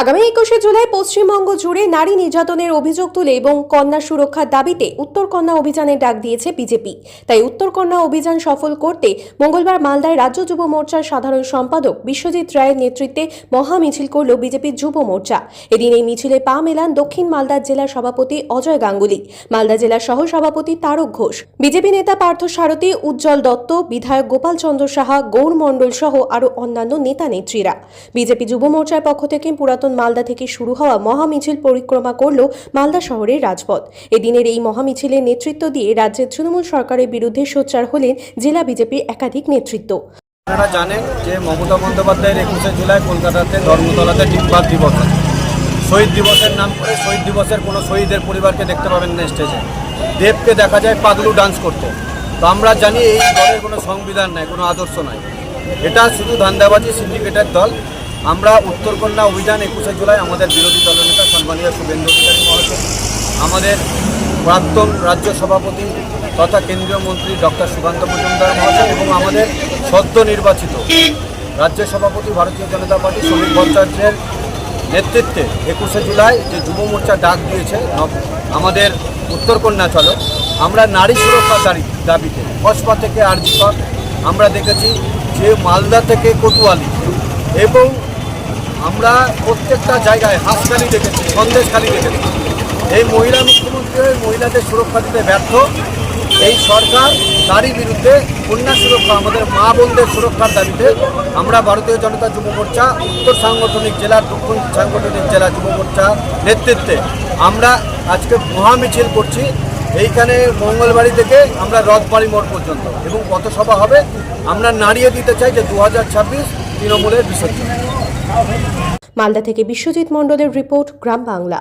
আগামী একুশে জুলাই পশ্চিমবঙ্গ জুড়ে নারী নির্যাতনের অভিযোগ তুলে এবং কন্যা সুরক্ষার দাবিতে উত্তর কন্যা অভিযানের ডাক দিয়েছে বিজেপি। তাই উত্তর কন্যা অভিযান সফল করতে মঙ্গলবার মালদায় রাজ্য যুব মোর্চার সাধারণ সম্পাদক বিশ্বজিৎ রায়ের নেতৃত্বে মহা মিছিল করল বিজেপির যুব মোর্চা। এদিন এই মিছিলে পা মেলান দক্ষিণ মালদার জেলা সভাপতি অজয় গাঙ্গুলি। মালদা জেলার সহ সভাপতি তারক ঘোষ। বিজেপি নেতা পার্থ সারথী, উজ্জ্বল দত্ত, বিধায়ক গোপাল চন্দ্র সাহা, গৌর মণ্ডল সহ আরও অন্যান্য নেতা নেত্রীরা বিজেপি যুব মোর্চার পক্ষ থেকে পুরাতন মালদা থেকে শুরু হওয়া মহামিছিল পরিক্রমা করল মালদা শহরের রাজপথ। এদিনের এই মহামিছিলের নেতৃত্ব দিয়ে রাজ্যের তৃণমূল সরকারের বিরুদ্ধে সোচ্চার হলেন জেলা বিজেপির একাধিক নেতৃত্ব। আপনারা জানেন যে মমতা বন্দ্যোপাধ্যায়ের একুশে জুলাই কলকাতাতে ধর্মতলাতে ডিম্বাক দিবস। শহীদ দিবসের নাম করে শহীদ দিবসের কোনো শহীদের পরিবারকে দেখতে পাবেন না স্টেজে। দেবকে দেখা যায় পাগলু ডান্স করতে। তো আমরা জানি এই দলের কোনো সংবিধান নাই, কোনো আদর্শ নাই। এটা শুধু ধান্দাবাজি সিন্ডিকেটের দল। আমরা উত্তরকন্যা অভিযান একুশে জুলাই আমাদের বিরোধী দলনেতা সম্মানীয় শুভেন্দু অধিকারী মহাশয়, আমাদের প্রাক্তন রাজ্য সভাপতি তথা কেন্দ্রীয় মন্ত্রী ডক্টর সুকান্ত মজুমদার মহাশয় এবং আমাদের সদ্য নির্বাচিত রাজ্য সভাপতি ভারতীয় জনতা পার্টি শ্রমিক ভট্টাচার্যের নেতৃত্বে একুশে জুলাই যে যুব মোর্চা ডাক দিয়েছে, আমাদের উত্তরকন্যা চলো, আমরা নারী সুরক্ষা দাবি দাবিতে, কসবা থেকে আরজিকর আমরা দেখেছি যে মালদা থেকে কোতোয়ালি এবং আমরা প্রত্যেকটা জায়গায় হাঁসখালি দেখেছি, সন্দেশখালি দেখেছি। এই মহিলা মুখ্যমন্ত্রী মহিলাদের সুরক্ষা দিতে ব্যর্থ। এই সরকার তারই বিরুদ্ধে কন্যা সুরক্ষা, আমাদের মা বোনদের সুরক্ষার দাবিতে আমরা ভারতীয় জনতা যুব মোর্চা, উত্তর সাংগঠনিক জেলার দক্ষিণ সাংগঠনিক জেলা যুব মোর্চা নেতৃত্বে আমরা আজকে মহামিছিল করছি। এইখানে মঙ্গলবাড়ি থেকে আমরা রথবাড়ি মোড় পর্যন্ত এবং পথসভা হবে। আমরা নাড়িয়ে দিতে চাই যে দু হাজার ছাব্বিশ তৃণমূলের বিসর্জন। মালদা থেকে বিশ্বজিৎ মণ্ডলের রিপোর্ট গ্রাম বাংলা।